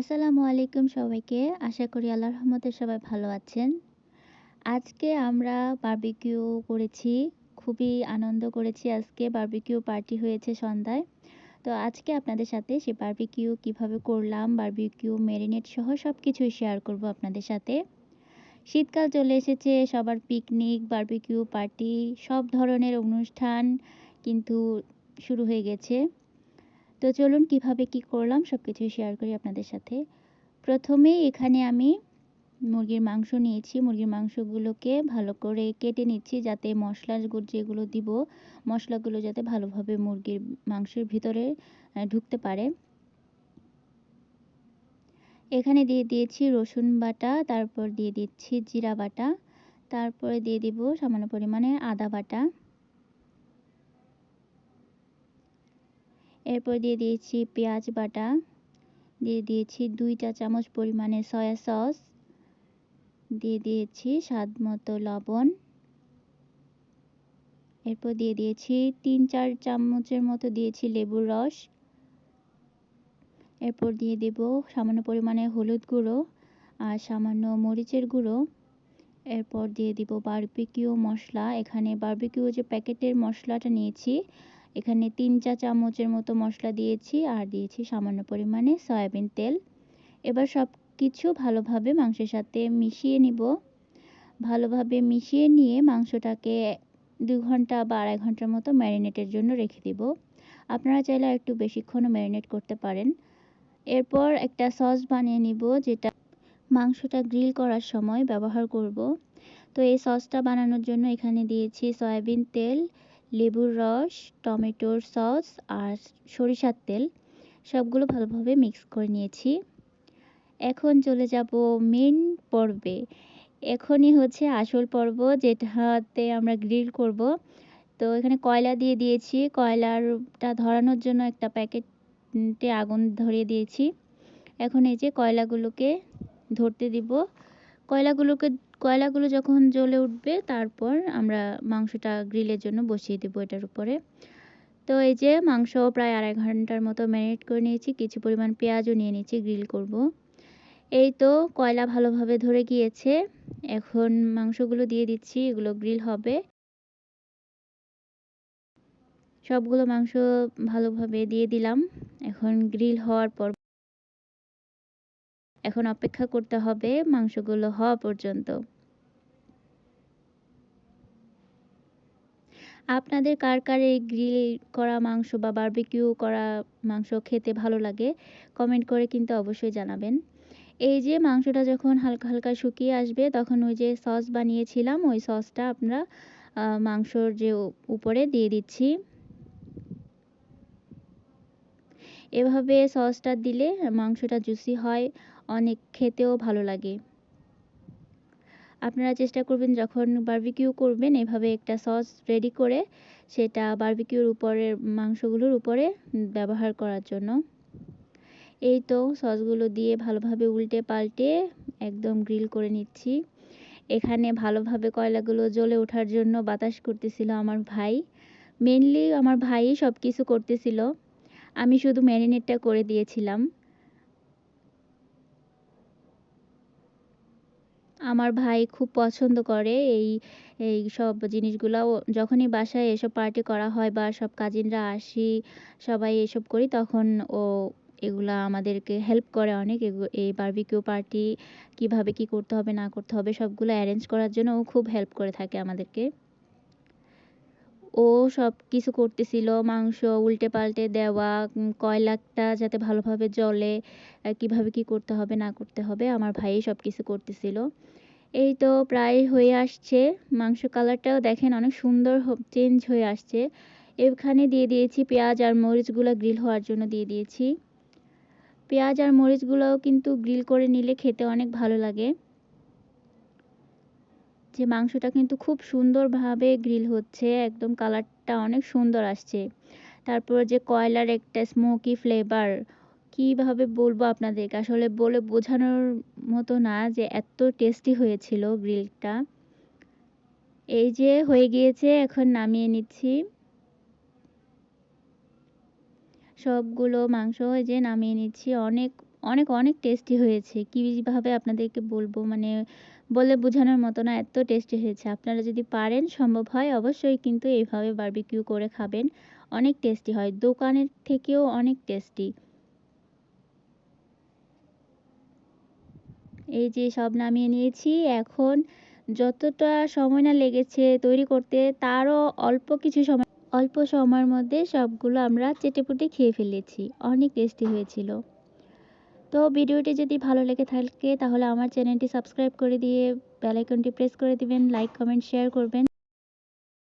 আসসালামু আলাইকুম সবাইকে। আশা করি আল্লাহর রহমতে সবাই ভালো আছেন। আজকে আমরা বারবিকিউ করেছি। খুবই আনন্দ করেছি আজকে বারবিকিউ পার্টি হয়েছে সন্ধ্যায়। তো আজকে আপনাদের সাথে সে বার্বিকিউ কীভাবে করলাম, বারবিকিউ মেরিনেট সহ সব কিছুই শেয়ার করব আপনাদের সাথে। শীতকাল চলে এসেছে, সবার পিকনিক, বারবিকিউ পার্টি সব ধরনের অনুষ্ঠান কিন্তু শুরু হয়ে গেছে। তো চলুন কীভাবে কি করলাম সব কিছুই শেয়ার করি আপনাদের সাথে। প্রথমেই এখানে আমি মুরগির মাংস নিয়েছি। মুরগির মাংসগুলোকে ভালো করে কেটে নিচ্ছি যাতে মশলা যেগুলো দিব, মশলাগুলো যাতে ভালোভাবে মুরগির মাংসের ভিতরে ঢুকতে পারে। এখানে দিয়ে দিয়েছি রসুন বাটা, তারপর দিয়ে দিচ্ছি জিরা বাটা, তারপরে দিয়ে দিব সামান্য পরিমাণে আদা বাটা। এরপর দিয়ে দিয়েছি পেঁয়াজ বাটা। দিয়ে দিয়েছি দুই চা চামচ পরিমাণে সয়া সস। দিয়ে দিয়েছি স্বাদ মতো লবণ। এরপর দিয়ে দিয়েছি তিন চার চামচের মতো দিয়েছি লেবুর রস। এরপর দিয়ে দেব সামান্য পরিমাণে হলুদ গুঁড়ো আর সামান্য মরিচের গুঁড়ো। এরপর দিয়ে দিব বারবিকিউ মশলা। এখানে বারবিকিউ যে প্যাকেটের মশলাটা নিয়েছি এখানে তিন চা চামচের মতো মশলা দিয়েছি, আর দিয়েছি সামান্য পরিমাণে সয়াবিন তেল। এবার সব কিছু ভালোভাবে মাংসের সাথে মিশিয়ে নিব। ভালোভাবে মিশিয়ে নিয়ে মাংসটাকে দু ঘণ্টা বা আড়াই ঘণ্টার মতো ম্যারিনেটের জন্য রেখে দিব। আপনারা চাইলে একটু বেশিক্ষণও ম্যারিনেট করতে পারেন। এরপর একটা সস বানিয়ে নিব, যেটা মাংসটা গ্রিল করার সময় ব্যবহার করব। তো এই সসটা বানানোর জন্য এখানে দিয়েছি সয়াবিন তেল লেবুর রস, টমেটোর সস আর সরিষার তেল, সবগুলো ভালোভাবে মিক্স করে নিয়েছি। এখন চলে যাব মেন পর্বে। এখনই হচ্ছে আসল পর্ব যেটাতে আমরা গ্রিল করব। তো এখানে কয়লা দিয়ে দিয়েছি। কয়লারটা ধরানোর জন্য একটা প্যাকেটে আগুন ধরিয়ে দিয়েছি। এখন এই যে কয়লাগুলোকে ধরতে দিব। কয়লাগুলোকে কয়লাগুলো যখন জ্বলে উঠবে, তারপর আমরা মাংসটা গ্রিলের জন্য বসিয়ে দেবো এটার উপরে তো এই যে মাংস প্রায় আড়াই ঘণ্টার মতো ম্যারিনেট করে নিয়েছি, কিছু পরিমাণ পেঁয়াজও নিয়ে নিয়েছি গ্রিল করব। এই তো কয়লা ভালোভাবে ধরে গিয়েছে, এখন মাংসগুলো দিয়ে দিচ্ছি, এগুলো গ্রিল হবে সবগুলো মাংস ভালোভাবে দিয়ে দিলাম, এখন গ্রিল হওয়ার পর এখন অপেক্ষা করতে হবে মাংসগুলো হওয়া পর্যন্ত। আপনাদের কার কার এই গ্রিল করা মাংস বা বারবিকিউ করা মাংস খেতে ভালো লাগে, কমেন্ট করে কিন্তু অবশ্যই জানাবেন। এই যে মাংসটা যখন হালকা হালকা শুকিয়ে আসবে, তখন ওই যে সস বানিয়েছিলাম, ওই সসটা আমরা মাংসর যে উপরে দিয়ে দিচ্ছি। এভাবে সসটা দিলে মাংসটা জুসি হয়। অনেক খেতেও ভালো লাগে। আপনারা চেষ্টা করবেন যখন বারবিকিউ করবেন, এভাবে একটা সস রেডি করে সেটা বারবিকিউর উপরের মাংসগুলোর উপরে ব্যবহার করার জন্য। এই তো সসগুলো দিয়ে ভালোভাবে উল্টে পাল্টে একদম গ্রিল করে নিচ্ছি। এখানে ভালোভাবে কয়লাগুলো জ্বলে ওঠার জন্য বাতাস করতেছিল আমার ভাই। মেনলি আমার ভাই সব কিছু করতেছিল। আমি শুধু ম্যারিনেটটা করে দিয়েছিলাম। আমার ভাই খুব পছন্দ করে এই এই সব জিনিসগুলো। যখনই বাসায় এসব পার্টি করা হয় বা সব কাজিনরা আসি, সবাই এসব করি, তখন ও এগুলা আমাদেরকে হেল্প করে অনেক। এই বারবিকিউ পার্টি কীভাবে কি করতে হবে, না করতে হবে, সবগুলো অ্যারেঞ্জ করার জন্য ও খুব হেল্প করে থাকে আমাদেরকে। ও সব কিছু করতেছিল, মাংস উল্টে পাল্টে দেওয়া কয়লাটা যাতে ভালোভাবে জ্বলে কীভাবে কি করতে হবে, না করতে হবে, আমার ভাই সব কিছু করতেছিল। এই তো প্রায় হয়ে আসছে, মাংস কালারটাও দেখেন অনেক সুন্দর চেঞ্জ হয়ে আসছে। এখানে দিয়ে দিয়েছি পেঁয়াজ আর মরিচগুলো গ্রিল হওয়ার জন্য দিয়ে দিয়েছি। পেঁয়াজ আর মরিচগুলোও কিন্তু গ্রিল করে নিলে খেতে অনেক ভালো লাগে। যে মাংসটা কিন্তু খুব সুন্দরভাবে গ্রিল হচ্ছে, একদম কালারটা অনেক সুন্দর আসছে। তারপর যে কয়লার একটা স্মোকি ফ্লেভার কীভাবে বলব আপনাদেরকে? আসলে বলে বোঝানোর মতো না যে এত টেস্টি হয়েছিল গ্রিলটা। এই যে হয়ে গিয়েছে, এখন নামিয়ে নিচ্ছি। সবগুলো মাংস এই যে নামিয়ে নিচ্ছি, অনেক অনেক অনেক টেস্টি হয়েছে। কীভাবে আপনাদেরকে বলব? মানে বলে বোঝানোর মতো না, এত টেস্টি হয়েছে। আপনারা যদি পারেন, সম্ভব হয়, অবশ্যই কিন্তু এইভাবে বারবিকিউ করে খাবেন। অনেক টেস্টি হয়, দোকানের থেকেও অনেক টেস্টি এই যে সব নামিয়ে নিয়েছি। এখন যতটা সময় না লেগেছে তৈরি করতে, তারও অল্প কিছু সময়, অল্প সময়ের মধ্যে সবগুলো আমরা চেটেপুটে খেয়ে ফেলেছি। অনেক টেস্টি হয়েছিল। তো ভিডিওটি যদি ভালো লেগে থাকে তাহলে আমার চ্যানেলটি সাবস্ক্রাইব করে দিয়ে বেল আইকনটি প্রেস করে দিবেন লাইক কমেন্ট শেয়ার করবেন।